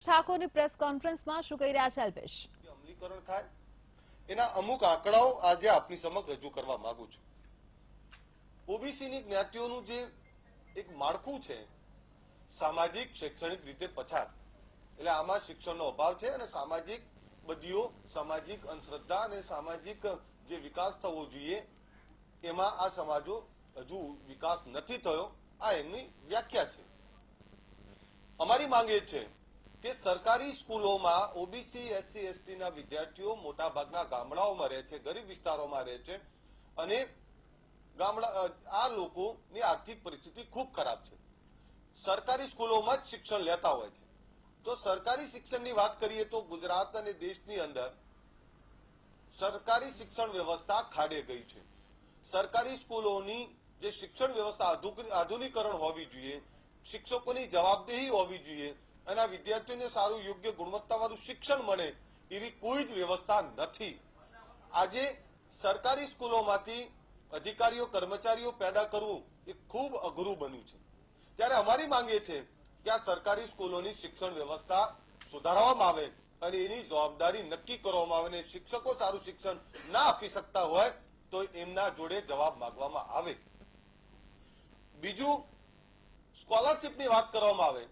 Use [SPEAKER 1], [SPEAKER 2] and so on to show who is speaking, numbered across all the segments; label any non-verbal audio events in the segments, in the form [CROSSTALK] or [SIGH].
[SPEAKER 1] ઠાકોરની press કોન્ફરન્સમાં શું કહી રહ્યા છે અલ્પેશ?
[SPEAKER 2] અમલીકરણ થાય, એના અમુક આંકડાઓ આજે આપની સમક્ષ રજૂ કરવા માંગુ છું. ઓબીસીની જ્ઞાતિઓનું જે એક માળખું છે, સામાજિક શૈક્ષણિક રીતે પછાત. એટલે આમાં શિક્ષણનો અભાવ છે અને સામાજિક બદીઓ, સામાજિક અંધશ્રદ્ધા અને સામાજિક જે વિકાસ થવો જોઈએ, એમાં આ સમાજો હજુ વિકાસ નથી થયો, આ એમની વ્યાખ્યા છે. અમારી માંગ એ છે કે સરકારી સ્કૂલોમાં ઓબીસી એસસી એસટીના વિદ્યાર્થીઓ મોટાભાગના ગામડાઓમાં રહે છે, ગરીબ વિસ્તારોમાં રહે છે અને ગામડા આ લોકોની આર્થિક પરિસ્થિતિ ખૂબ ખરાબ છે. સરકારી સ્કૂલોમાં જ શિક્ષણ લેતા હોય છે. તો સરકારી શિક્ષણની વાત કરીએ તો ગુજરાત અને દેશની અંદર સરકારી શિક્ષણ વ્યવસ્થા ખાડે ગઈ છે. સરકારી સ્કૂલોની જે શિક્ષણ વ્યવસ્થા આધુનિકરણ હોવી જોઈએ, શિક્ષકોની જવાબદેહી હોવી જોઈએ અને આ વિદ્યાર્થીઓને સારું યોગ્ય ગુણવત્તાવાળું શિક્ષણ મળે એવી કોઈ જ વ્યવસ્થા નથી. આજે સરકારી સ્કૂલોમાંથી અધિકારીઓ, કર્મચારીઓ પેદા કરવું એ ખૂબ અઘરું બન્યું છે. ત્યારે અમારી માંગીએ છે કે આ સરકારી સ્કૂલોની શિક્ષણ વ્યવસ્થા સુધારવામાં આવે અને એની જવાબદારી નક્કી કરવામાં આવે અને શિક્ષકો સારું શિક્ષણ ના આપી શકતા હોય તો એમના જોડે જવાબ માંગવામાં આવે. બીજું, સ્કોલરશીપની વાત કરવામાં આવે.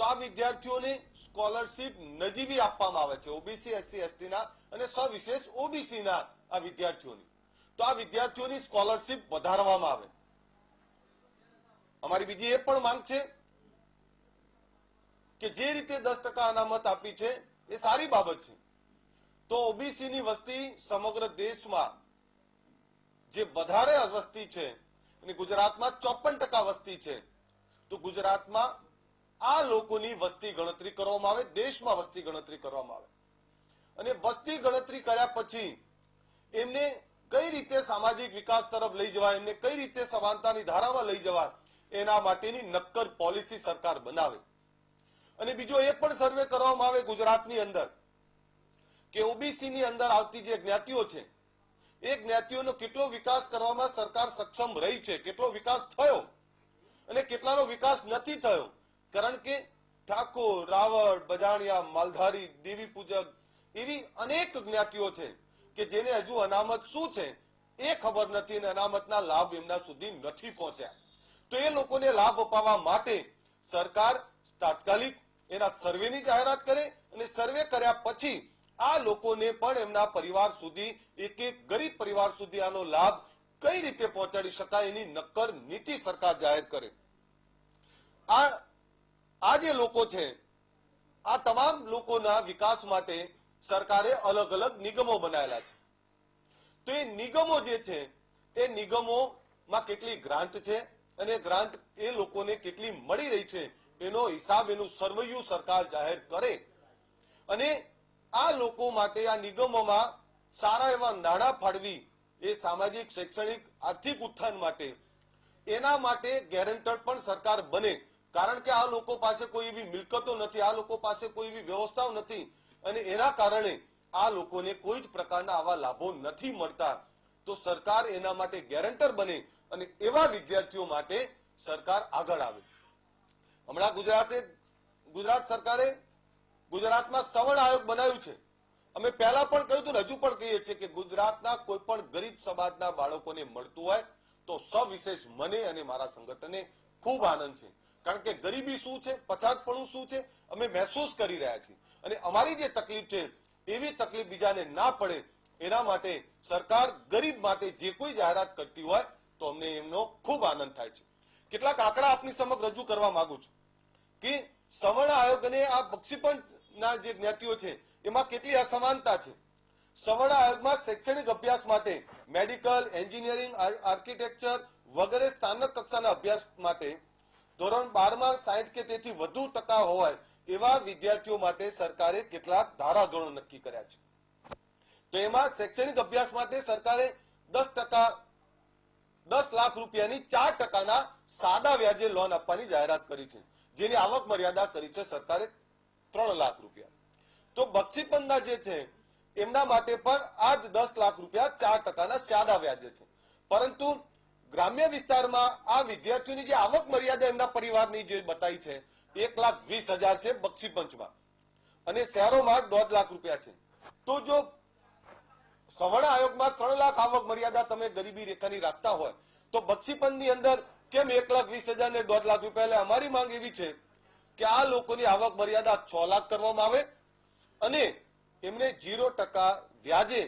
[SPEAKER 2] તો આ વિદ્યાર્થીઓને સ્કોલરશીપ નજીવી આપવામાં આવે છે ઓબીસી એસસી એસટી ના અને સવિશેષ ઓબીસી ના આ વિદ્યાર્થીઓની. તો આ વિદ્યાર્થીઓની સ્કોલરશીપ વધારવામાં આવે. અમારી બીજી એ પણ માંગ છે કે જે રીતે દસ ટકા અનામત આપી છે, એ સારી બાબત છે. તો ઓબીસી ની વસ્તી સમગ્ર દેશમાં જે વધારે વસ્તી છે, અને ગુજરાતમાં ચોપન ટકા વસ્તી છે, તો ગુજરાતમાં આ લોકોની વસ્તી ગણતરી કરવામાં આવે, દેશમાં વસ્તી ગણતરી કરવામાં આવે. અને વસ્તી ગણતરી કર્યા પછી એમને કઈ રીતે સામાજિક વિકાસ તરફ લઈ જવાય, એમને કઈ રીતે સમાનતાની ધારામાં લઈ જવાય, એના માટેની નક્કર પોલિસી સરકાર બનાવે. અને બીજો એ પણ સર્વે કરવામાં આવે ગુજરાતની અંદર કે ઓબીસી ની અંદર આવતી જે જ્ઞાતિઓ છે, એ જ્ઞાતિઓનો કેટલો વિકાસ કરવામાં સરકાર સક્ષમ રહી છે, કેટલો વિકાસ થયો અને કેટલાનો વિકાસ નથી થયો. કારણ કે ઠાકોર, રાવળ, બજાણિયા, માલધારી, દેવી પૂજક એવી અનેક જ્ઞાતિઓ છે કે જેને હજુ અનામત શું છે એ ખબર નથી અને અનામતના લાભ એમના સુધી નથી પહોંચ્યા. તો એ લોકોને લાભ અપાવવા માટે સરકાર તાત્કાલિક એના સર્વેની જાહેરાત કરે અને સર્વે કર્યા પછી આ લોકોને પણ એમના પરિવાર સુધી, એક એક ગરીબ પરિવાર સુધી આનો લાભ કઈ રીતે પહોંચાડી શકાય એની નક્કર નીતિ સરકાર જાહેર કરે. આ આ જે લોકો છે, આ તમામ લોકોના વિકાસ માટે સરકારે અલગ અલગ નિગમો બનાવેલા છે. તો એ નિગમો જે છે, એ નિગમોમાં કેટલી ગ્રાન્ટ છે અને ગ્રાન્ટ એ લોકોને કેટલી મળી રહી છે, એનો હિસાબ, એનું સર્વૈયું સરકાર જાહેર કરે. અને આ લોકો માટે આ નિગમોમાં સારા એવા નાણાં ફાળવી એ સામાજિક, શૈક્ષણિક, આર્થિક ઉત્થાન માટે, એના માટે ગેરંટર પણ સરકાર બને. કારણ કે આ લોકો પાસે કોઈ એવી મિલકતો નથી, આ લોકો પાસે કોઈ એવી વ્યવસ્થાઓ નથી અને એના કારણે આ લોકોને કોઈ જ પ્રકારના આવા લાભો નથી મળતા. તો સરકાર એના માટે ગેરંટર બને અને એવા વિદ્યાર્થીઓ માટે સરકાર આગળ આવે. હમણાં ગુજરાતે, ગુજરાત સરકારે ગુજરાતમાં સવર્ણ આયોગ બનાવ્યું છે. અમે પહેલા પણ કહ્યું હતું હજુ પણ કહીએ છીએ કે ગુજરાતના કોઈ પણ ગરીબ સમાજના બાળકોને મળતું હોય તો સવિશેષ મને અને મારા સંગઠને ખૂબ આનંદ છે. કારણ કે ગરીબી શું છે? પછાતપણું શું છે? અમે મહેસૂસ કરી રહ્યા છીએ. અને અમારી જે તકલીફ છે, એવી તકલીફ બીજાને ના પડે, એના માટે સરકાર ગરીબ માટે જે કોઈ જાહેરાત કરતી હોય, તો અમને એમનો ખૂબ આનંદ થાય છે. કેટલાક આંકડા આપની સમક્ષ રજૂ કરવા માંગુ છું કે સવર્ણ આયોગ અને આ બક્ષીપંચના જે જ્ઞાતિઓ છે, એમાં કેટલી અસમાનતા છે? સવર્ણ આયોગમાં શૈક્ષણિક અભ્યાસ માટે મેડિકલ, એન્જિનિયરિંગ, આર્કિટેક્ચર વગેરે સ્થાનક કક્ષાના અભ્યાસ માટે ધોરણ બારમાં સાઠ કે તેથી વધુ ટકા હોય એવા વિદ્યાર્થીઓ માટે સરકારે કેટલાક ધારાધોરણો નક્કી કર્યા છે. તો એમાં શૈક્ષણિક અભ્યાસ માટે સરકારે દસ ટકા, દસ લાખ રૂપિયાની ચાર ટકાના સાદા વ્યાજે લોન આપવાની જાહેરાત કરી છે, જેની આવક મર્યાદા કરી છે સરકારે ત્રણ લાખ રૂપિયા. તો બક્ષીપંદા જે છે, એમના માટે પણ આ જ દસ લાખ રૂપિયા ચાર ટકાના સાદા વ્યાજે છે. પરંતુ ગ્રામ્ય વિસ્તારમાં આ વિદ્યાર્થીઓની જે આવક મર્યાદા એમના પરિવારની જે બતાવી છે, એક લાખ વીસ હજાર છે બક્ષીપંચમાં અને શહેરોમાં દોઢ લાખ રૂપિયા છે. તો જો સવર્ણ આયોગમાં ત્રણ લાખ આવક મર્યાદા તમે ગરીબી રેખાની રાખતા હોય, તો બક્ષીપંચની અંદર કેમ એક લાખ વીસ હજાર ને દોઢ લાખ રૂપિયા? એટલે અમારી માંગ એવી છે કે આ લોકોની આવક મર્યાદા છ લાખ કરવામાં આવે અને એમને જીરો ટકા વ્યાજે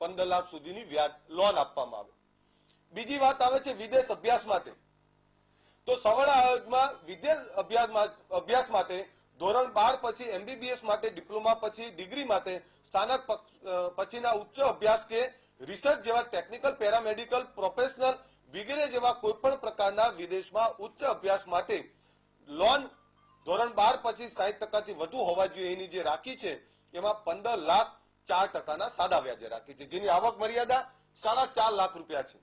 [SPEAKER 2] પંદર લાખ સુધીની વ્યાજ, લોન આપવામાં આવે. બીજી વાત આવે છે વિદેશ અભ્યાસ માટે. તો સવર્ણ આયોગમાં વિદેશ અભ્યાસ માટે ધોરણ બાર પછી એમબીબીએસ માટે, ડિપ્લોમા પછી ડિગ્રી માટે, સ્થાનક પછીના ઉચ્ચ અભ્યાસ કે રિસર્ચ જેવા ટેકનિકલ પેરામેડિકલ પ્રોફેશનલ વગેરે જેવા કોઈપણ પ્રકારના વિદેશમાં ઉચ્ચ અભ્યાસ માટે લોન ધોરણ બાર પછી સાહીઠ ટકાથી વધુ હોવા જોઈએ એની જે રાખી છે, એમાં પંદર લાખ ચાર ટકાના સાદા વ્યાજે રાખી છે. જેની આવક મર્યાદા સાડા ચાર લાખ રૂપિયા છે.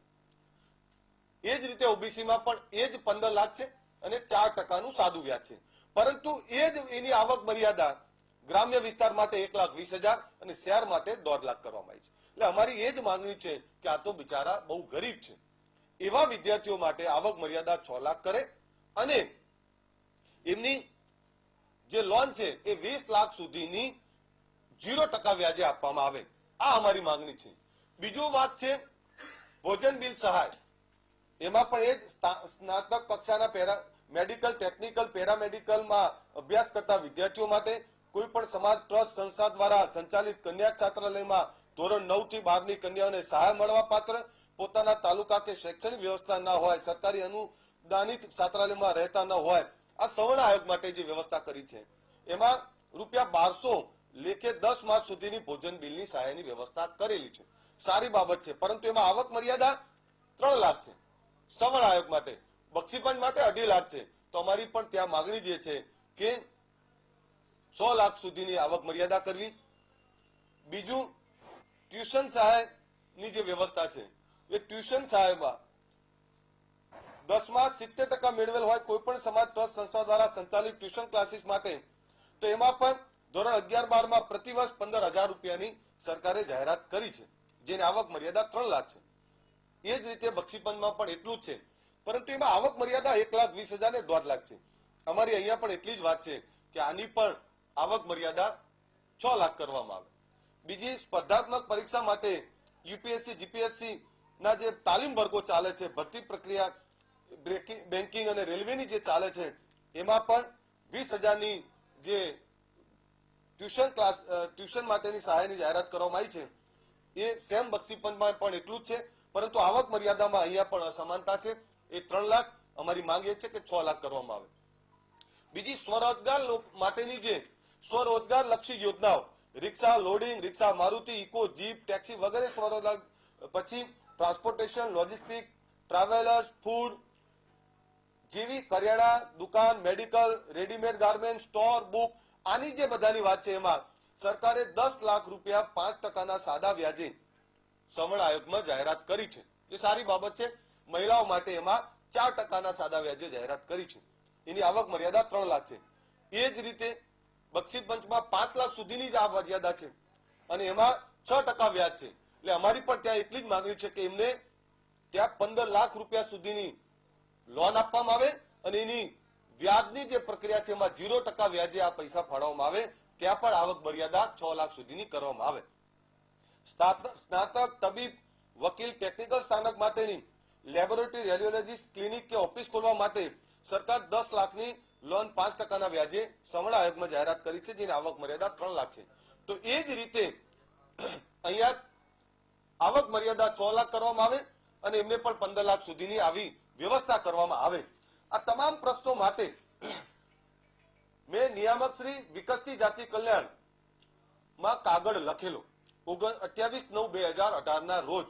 [SPEAKER 2] એ જ રીતે ઓબીસીમાં પણ એ જ પંદર લાખ છે અને ચાર ટકાનું સાદું વ્યાજ છે. પરંતુ એ જ એની આવક મર્યાદા ગ્રામ્ય વિસ્તાર માટે એક લાખ વીસ હજાર અને શહેર માટે દોઢ લાખ કરવામાં આવી છે. એટલે અમારી એ જ માંગણી છે કે આ તો બિચારા બહુ ગરીબ છે. એવા વિદ્યાર્થીઓ માટે આવક મર્યાદા છ લાખ કરે અને એમની જે લોન છે એ વીસ લાખ સુધીની જીરો ટકા વ્યાજે આપવામાં આવે. આ અમારી માંગણી છે. બીજું વાત છે, ભોજન બિલ સહાય. એમાં પણ એ જ સ્નાતક કક્ષાના પેરા, મેડિકલ, ટેકનિકલ, પેરામેડિકલમાં અભ્યાસ કરતા વિદ્યાર્થીઓ માટે કોઈ પણ સમાજ ટ્રસ્ટ સંસ્થા દ્વારા સંચાલિત કન્યા છાત્રાલયમાં ધોરણ નવથી બારની કન્યાઓને સહાય મળવા પાત્ર પોતાના તાલુકા કે શૈક્ષણિક વ્યવસ્થા ન હોય, સરકારી અનુદાનિત છાત્રાલયમાં રહેતા ન હોય, આ સવર્ણ આયોગ માટે જે વ્યવસ્થા કરી છે. એમાં રૂપિયા બારસો લેખે દસ માસ સુધીની ભોજન બિલની સહાયની વ્યવસ્થા કરેલી છે. સારી બાબત છે, પરંતુ એમાં આવક મર્યાદા ત્રણ લાખ છે. સવર્ણ આયોગ માટે બક્ષીપંચ માટે અઢી લાખ છે. તો અમારી પણ ત્યાં માગણી જે છે કે છ લાખ સુધીની આવક મર્યાદા કરવી. બીજું, ટ્યુશન સહાયની જે વ્યવસ્થા છે, એ ટ્યુશન સહાયમાં દસમાં સિત્તેર ટકા મેળવેલ હોય કોઈ પણ સમાજ ટ્રસ્ટ સંસ્થા દ્વારા સંચાલિત ટ્યુશન ક્લાસીસ માટે, તો એમાં પણ ધોરણ અગિયાર બારમાં પ્રતિવર્ષ પંદર હજાર રૂપિયાની સરકારે જાહેરાત કરી છે, જેની આવક મર્યાદા ત્રણ લાખ છે. એ જ રીતે બક્ષીપંચમાં પણ એટલું જ છે. પરંતુ એમાં આવક મર્યાદા એક લાખ વીસ હજાર ને દોઢ લાખ છે. અમારી અહીંયા પણ એટલી જ વાત છે કે આની પણ આવક મર્યાદા છ લાખ કરવામાં આવે. બીજી સ્પર્ધાત્મક પરીક્ષા માટે યુપીએસસી જીપીએસસી ના જે તાલીમ વર્ગો ચાલે છે, ભરતી પ્રક્રિયા બેન્કિંગ અને રેલવેની જે ચાલે છે, એમાં પણ વીસ હજારની જે ટ્યુશન ક્લાસ ટ્યુશન માટેની સહાયની જાહેરાત કરવામાં આવી છે. એ સેમ બક્ષીપંચમાં પણ એટલું જ છે. પરંતુ આવક મર્યાદામાં અહીંયા પણ અસમાનતા છે. એ ત્રણ લાખ અમારી માંગ એ છે કે છ લાખ કરવામાં આવે. બીજી સ્વરોજગાર માટેની જે સ્વરોજગાર લક્ષી યોજનાઓ, rickshaw loading, rickshaw Maruti, Eeco, jeep, taxi વગેરે સ્વરોજગાર, પછી ટ્રાન્સપોર્ટેશન, લોજિસ્ટિક, ટ્રાવેલર્સ, ફૂડ, જેવી કરિયાણા, દુકાન, medical, readymade garment, store, book, આની જે બધાની વાત છે એમાં સરકારે દસ લાખ રૂપિયા પાંચ ટકાના સાદા વ્યાજે સવર્ણ આયોગમાં જાહેરાત કરી છે. જે સારી બાબત છે. મહિલાઓ માટે એમાં ચાર ટકાના સાદા વ્યાજે જાહેરાત કરી છે. એની આવક મર્યાદા ત્રણ લાખ છે. એ જ રીતે બક્ષિત પંચમાં પાંચ લાખ સુધીની જ આ મર્યાદા છે. અને એમાં છ ટકા વ્યાજ છે. એટલે અમારી પણ ત્યાં એટલી જ માંગણી છે કે એમને ત્યાં પંદર લાખ રૂપિયા સુધીની લોન આપવામાં આવે અને એની વ્યાજની જે પ્રક્રિયા છે એમાં જીરો ટકા વ્યાજે આ પૈસા ફાળવવામાં આવે. ત્યાં પણ આવક મર્યાદા છ લાખ સુધીની કરવામાં આવે. સ્નાતક તબીબ વકીલ ટેકનિકલ સ્થાનક માટેની લેબોરેટરી રેડિયોલોજીસ્ટ ક્લિનિક કે ઓફિસ ખોલવા માટે સરકાર દસ લાખની લોન પાંચ ટકાના વ્યાજે સવર્ણ આયોગમાં જાહેરાત કરી છે, જેની આવક મર્યાદા ત્રણ લાખ છે. તો એ જ રીતે [CLEARS THROAT] અહીંયા આવક મર્યાદા છ લાખ કરવામાં આવે અને એમને પણ પંદર લાખ સુધીની આવી વ્યવસ્થા કરવામાં આવે. આ તમામ પ્રશ્નો માટે [CLEARS THROAT] મેં નિયામક શ્રી વિકસતી જાતિ કલ્યાણમાં કાગળ લખેલો. અઠ્યાવીસ નવ બે હજાર અઢાર ના રોજ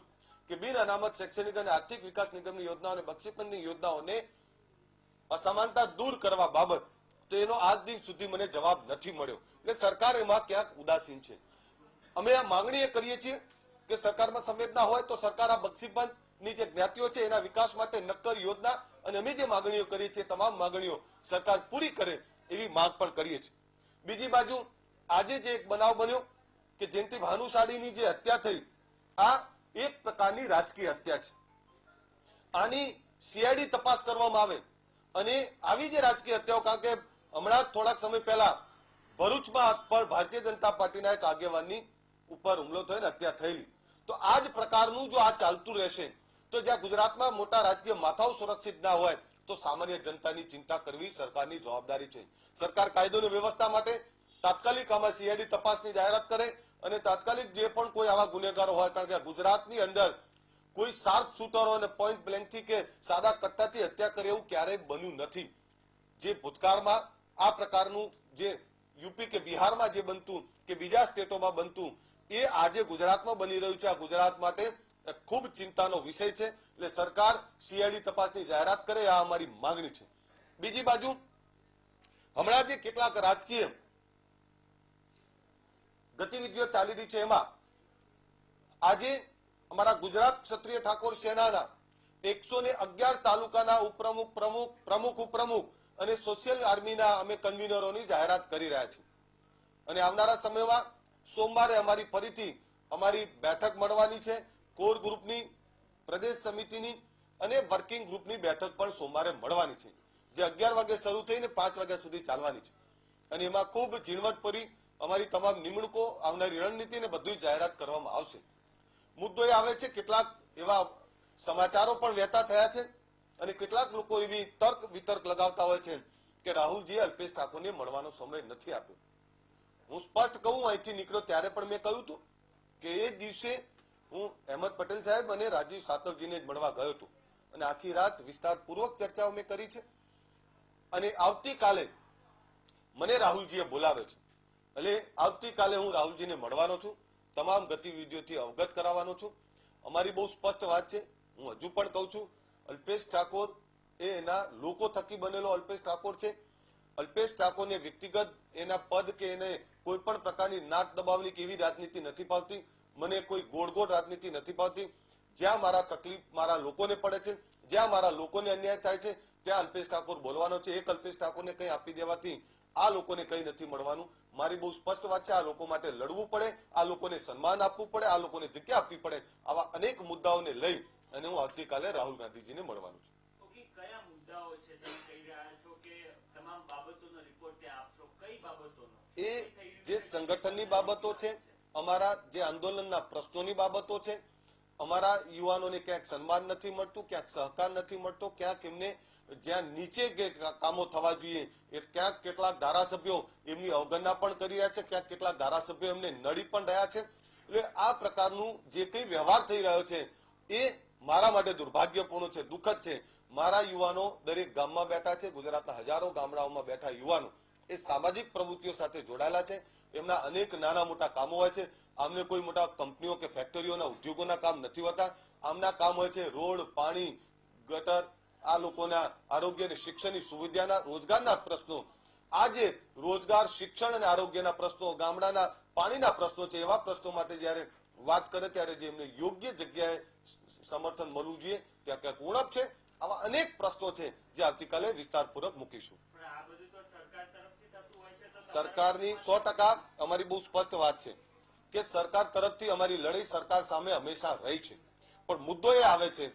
[SPEAKER 2] કે બિન અનામત શૈક્ષણિક અને આર્થિક વિકાસ નિગમની યોજનાઓ અને બક્ષીપંચની યોજનાઓને અસમાનતા દૂર કરવા બાબત તો એનો આજ દિન સુધી મને જવાબ નથી મળ્યો. એટલે સરકાર એમાં ક્યાંક ઉદાસીન છે. અમે આ માંગણી કરીએ છીએ કે સરકારમાં સંવેદના હોય તો સરકાર આ બક્ષીપંચની જે જ્ઞાતિઓ છે એના વિકાસ માટે નક્કર યોજના અને અમે જે માંગણીઓ કરીએ છીએ તમામ માંગણીઓ સરકાર પૂરી કરે એવી માંગ પણ કરીએ છીએ. બીજી બાજુ આજે જે એક બનાવ બન્યો કે જયંતિ ભાનુશાળીની જે હત્યા થઈ, આ એક પ્રકારની રાજકીય હત્યા છે. આની સીઆઈડી તપાસ કરવામાં આવે અને આવી જે રાજકીય હત્યાઓ, કારણ કે હમણાં થોડાક સમય પહેલા ભરૂચમાં પર ભારતીય જનતા પાર્ટીના એક આગેવાનની ઉપર હુમલો થયો ને હત્યા થયેલી. તો આ જ પ્રકારનું જો આ ચાલતું રહેશે, તો જ્યાં ગુજરાતમાં મોટા રાજકીય માથાઓ સુરક્ષિત ના હોય, તો સામાન્ય જનતાની ચિંતા કરવી સરકારની જવાબદારી છે. સરકાર કાયદો વ્યવસ્થા માટે તાત્કાલિક આમાં સીઆઈડી તપાસની જાહેરાત કરે અને તાત્કાલિક જે પણ કોઈ આવા ગુનેગારો હોય, કારણ કે ગુજરાતની અંદર કોઈ શાર્પ શૂટરો અને પોઈન્ટ બ્લેન્કથી કે સાદા કટ્ટાથી હત્યા કરે એવું ક્યારેય બન્યું નથી. જે ભૂતકાળમાં આ પ્રકારનું જે યુપી કે બિહારમાં જે બનતું કે બીજા સ્ટેટોમાં બનતું, એ આજે ગુજરાતમાં બની રહ્યું છે. આ ગુજરાત માટે ખૂબ ચિંતાનો વિષય છે. એટલે સરકાર સીઆઈડી તપાસની જાહેરાત કરે, આ અમારી માંગણી છે. બીજી બાજુ, હમણાં જે કેટલાક રાજકીય ગતિવિધિઓ ચાલી રહી છે એમાં. આજે અમારા ગુજરાત ક્ષત્રિય ઠાકોર સેનાના એકસો ને અગિયાર તાલુકાના ઉપપ્રમુખ, પ્રમુખ પ્રમુખ, ઉપપ્રમુખ અને સોશિયલ આર્મીના અમે કન્વીનરોની જાહેરાત કરી રહ્યા છીએ. અને આવનારા સમયમાં સોમવારે અમારી ફરીથી અમારી બેઠક મળવાની છે. કોર ગ્રુપની પ્રદેશ સમિતિની અને વર્કિંગ ગ્રુપની બેઠક પણ સોમવારે મળવાની છે. જે અગિયાર વાગે શરૂ થઈને પાંચ વાગ્યા સુધી ચાલવાની છે. અને એમાં ખૂબ ઝીણવટભરી અમારી તમામ નિમણૂકો, આવનારી રણનીતિ ને બધું જાહેરાત કરવામાં આવશે. મુદ્દો એ આવે છે, કેટલાક એવા સમાચારો પણ વહેતા થયા છે અને કેટલાક લોકો એવી તર્ક વિતર્ક લગાવતા હોય છે કે રાહુલજીએ અલ્પેશ ઠાકોરને મળવાનો સમય નથી આપ્યો. હું સ્પષ્ટ કહું અહીંથી નીકળ્યો ત્યારે પણ મેં કહ્યું હતું કે એ દિવસે હું અહેમદ પટેલ સાહેબ અને રાજીવ સાતવજીને જ મળવા ગયો હતો અને આખી રાત વિસ્તારપૂર્વક ચર્ચાઓ મેં કરી છે. અને આવતીકાલે મને રાહુલજીએ બોલાવ્યો છે. એટલે આવતીકાલે હું રાહુલજીને મળવાનો છું. તમામ ગતિવિધિઓથી અવગત કરાવવાનો છું. અમારી બહુ સ્પષ્ટ વાત છે. હું હજુ પણ કહું છું, અલ્પેશ ઠાકોર એ એના લોકો થકી બનેલો અલ્પેશ ઠાકોર છે. અલ્પેશ ઠાકોરને વ્યક્તિગત એના પદ કે એને કોઈ પણ પ્રકારની નાક દબાવની કેવી રાજનીતિ નથી પાવતી મને કોઈ ગોળ ગોળ રાજનીતિ નથી પાવતી જ્યાં મારા તકલીફ મારા લોકોને પડે છે, જ્યાં મારા લોકોને અન્યાય થાય છે, ત્યાં અલ્પેશ ઠાકોર બોલવાનો છે. એક અલ્પેશ ઠાકોરને કંઈ આપી દેવાથી આ લોકોને કંઈ નથી મળવાનું. મારી બહુ સ્પષ્ટ વાત છે આ લોકો માટે લડવું પડે આ લોકોને સન્માન આપવું પડે આ લોકોને જગ્યા આપવી પડે આવા અનેક મુદ્દાઓને લઈ અને હું આવતીકાલે રાહુલ ગાંધીજીને મળવાનું છું.
[SPEAKER 3] કયા મુદ્દાઓ છે તમે કહી રહ્યા છો કે તમામ બાબતોનો રિપોર્ટ ત્યાં આપશો? કઈ બાબતોનો?
[SPEAKER 2] એ જે સંગઠનની બાબતો છે અમારા જે આંદોલનના પ્રશ્નોની બાબતો છે અમારા યુવાનોને ક્યાંક સન્માન નથી મળતું ક્યાંક સહકાર નથી મળતો ક્યાંક એમને જ્યાં નીચે કામો થવા જોઈએ, એ ક્યાંક કેટલાક ધારાસભ્યો એમની અવગણના પણ કરી રહ્યા છે, ક્યાંક કેટલાક ધારાસભ્યો એમને નડી પણ રહ્યા છે. એટલે આ પ્રકારનું જે કંઈ વ્યવહાર થઈ રહ્યો છે, એ મારા માટે દુર્ભાગ્યપૂર્ણ છે, દુઃખદ છે. મારા યુવાનો દરેક ગામમાં બેઠા છે, ગુજરાતના હજારો ગામડાઓમાં બેઠા યુવાનો, એ સામાજિક પ્રવૃત્તિઓ સાથે જોડાયેલા છે. એમના અનેક નાના મોટા કામો હોય છે. આમને કોઈ મોટા કંપનીઓ કે ફેક્ટરીઓના ઉદ્યોગોના કામ નથી હોતા. આમના કામ હોય છે રોડ, પાણી, ગટર આ લોકોના આરોગ્ય અને શિક્ષણની સુવિધાના રોજગારના પ્રશ્નો. આજે રોજગાર શિક્ષણ અને આરોગ્યના પ્રશ્નો ગામડાના પાણીના પ્રશ્નો છે એવા પ્રશ્નો માટે જયારે વાત કરે ત્યારે જે એમને યોગ્ય જગ્યાએ સમર્થન મળવું જોઈએ ત્યાં ક્યાંક ઉણપ છે આવા અનેક પ્રશ્નો છે જે આવતીકાલે વિસ્તારપૂર્વક મૂકીશું. સરકારની સો ટકા અમારી બહુ સ્પષ્ટ વાત છે કે સરકાર તરફથી અમારી લડાઈ સરકાર સામે હંમેશા રહી છે. પણ મુદ્દો એ આવે છે